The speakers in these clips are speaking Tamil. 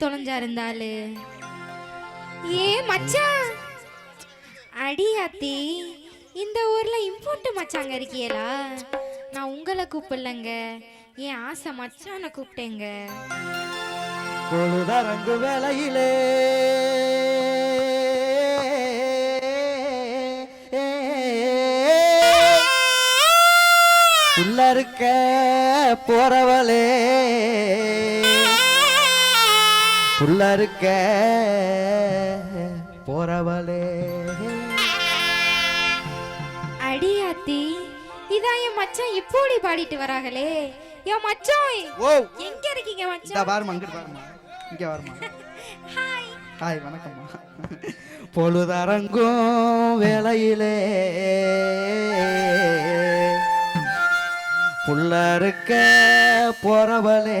தொலைஞ்சா இருந்தாளு ஏ மச்சான் அடியாத்தி இந்த ஊர்ல இம்பார்ட்டு மச்சாங்க இருக்கியலா? நான் உங்களை கூப்பிடலங்க. என் ஆசை மச்சான கூப்பிட்டேங்க. பொழுதரங்கு வேலையிலே உள்ள இருக்க போறவளே. புள்ள இருக்க போறவளே அடியாத்தி இதான் என் மச்சான் இப்போடி பாடிட்டு வராங்களே. என் மச்சான் ஓ. எங்க இருக்கீங்க மச்சான்? இதா பாருமா அங்க பாருமா இங்க பாருமா ஹாய். ஹாய் வணக்கம்மா. பொழுதரங்கும் வேலையிலே புள்ள இருக்க போறவளே.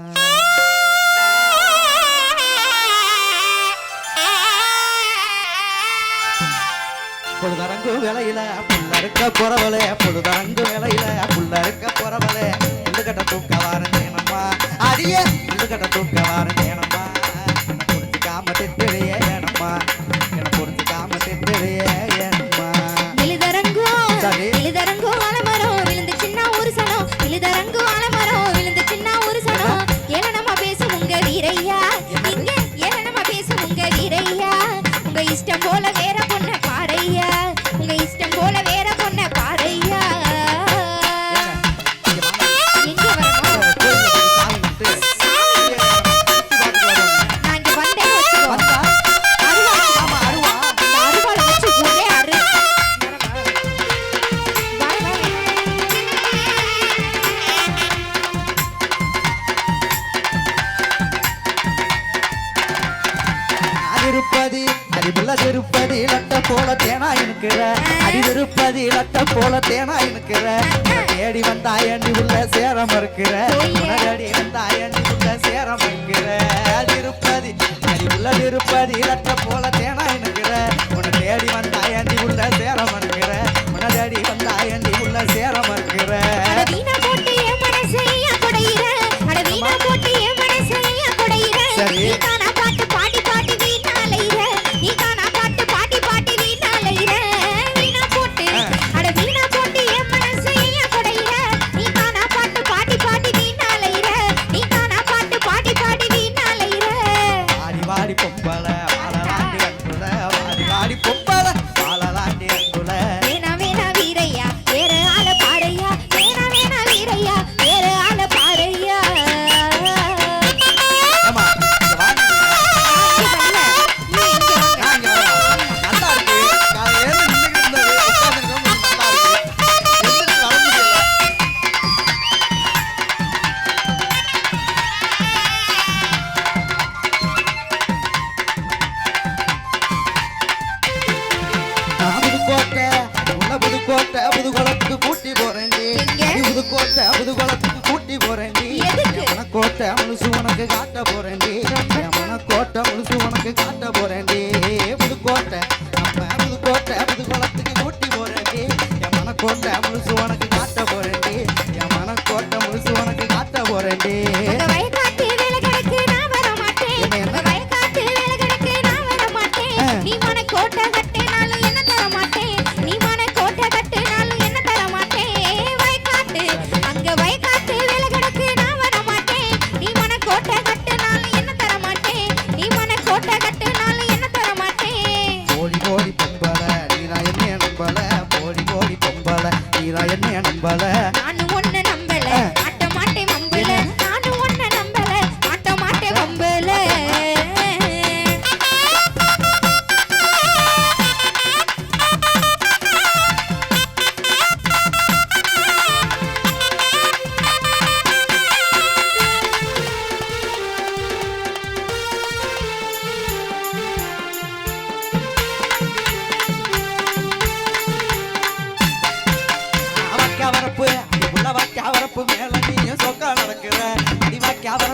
பொழுதரங்கு வேலையில புள்ளருக்க பொறவலே பொழுதரங்கு வேலையில புள்ளருக்க பொறவலே புள்ளுகட்ட தூக்க வாரந்தேனம்மா அடியே புள்ளுகட்ட தூக்க போல தேனா இருக்கிற அடிவிருப்பதி இலக்க போல தேனா இருக்கிற தேடி வந்தாயண்டி உள்ள சேரம் இருக்கிற? தேடி வந்தாயண்டி உள்ள சேரம் இருக்கிற? திருப்பதி அடி உள்ள திருப்பதி இலக்க போல தேனா இருக்கிற உன தேடி வந்தாயண்டி உள்ள சேரம் இருக்கிற? உன தேடி வந்தாயண்டி உள்ள சேரம் இருக்கிற? சரி. ஆடி பொம்பளை புதுக்கோட்டை புதுகுளத்துக்கு கூட்டி போறேன் நீ புதுக்கோட்டை புதுகுளத்துக்கு கூட்டி போறேன் நீ கோட்டை முழுசு உனக்கு காட்ட போறேன் মন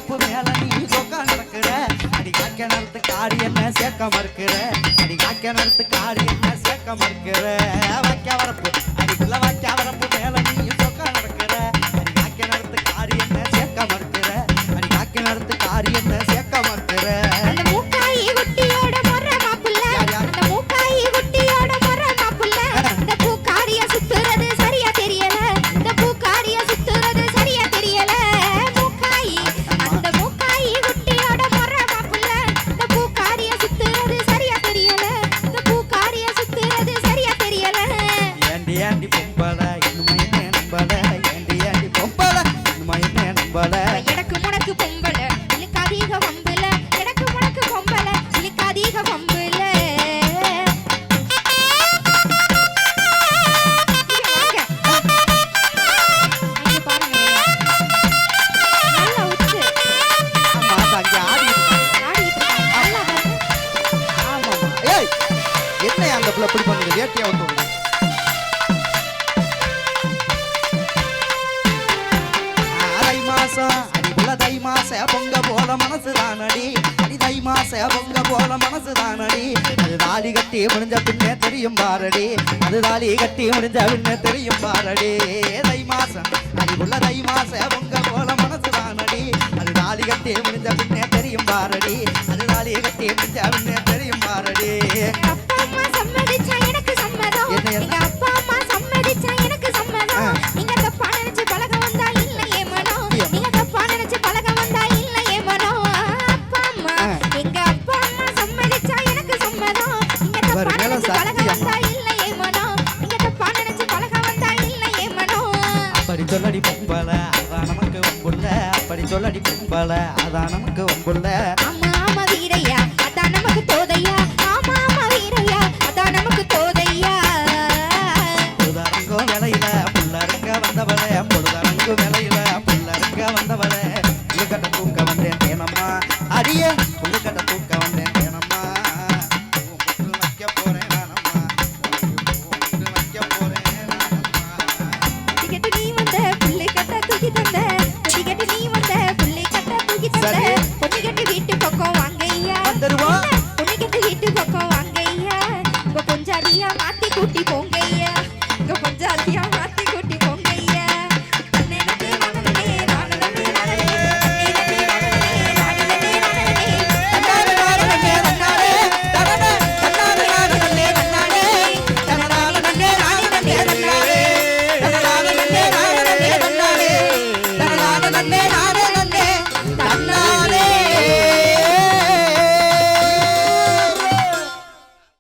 அடுப்பு மேல நீ உட்காந்துருக்கிற அடி காக்க நடத்து காரி என்ன சேர்க்க மறுக்கிற. அடி காக்க நடத்து காரி என்ன சேர்க்க மறுக்கிற. வைக்க வரப்பு. அடிக்குள்ள வைக்க வரப்பு மேல நீ உட்காந்துருக்கிற அடி காக்க நடத்து மாச பொங்க போல மனசு தானடி தை மாச பொங்க போல மனசு தானடி அது தாலி கட்டி முடிஞ்ச பின்னே தெரியும் பாரடி. அது தாலி கட்டி முடிஞ்ச பின்னே தெரியும் பாரடி. தை மாசம் அதுக்குள்ள தை மாச பொங்க போல மனசு தானடி அது தாலி கட்டி முடிஞ்ச பின்னே தெரியும் பாரடி. அது தாலி கட்டி முடிஞ்ச பின்னே தெரியும் பாரடி. ஒம்புள்ள அப்படி சொல்லடி கும்பல அதான் நமக்கு ஒம்புள்ள அம்மா ஆமா வீரையா அதான் நமக்கு போதையா தருவான்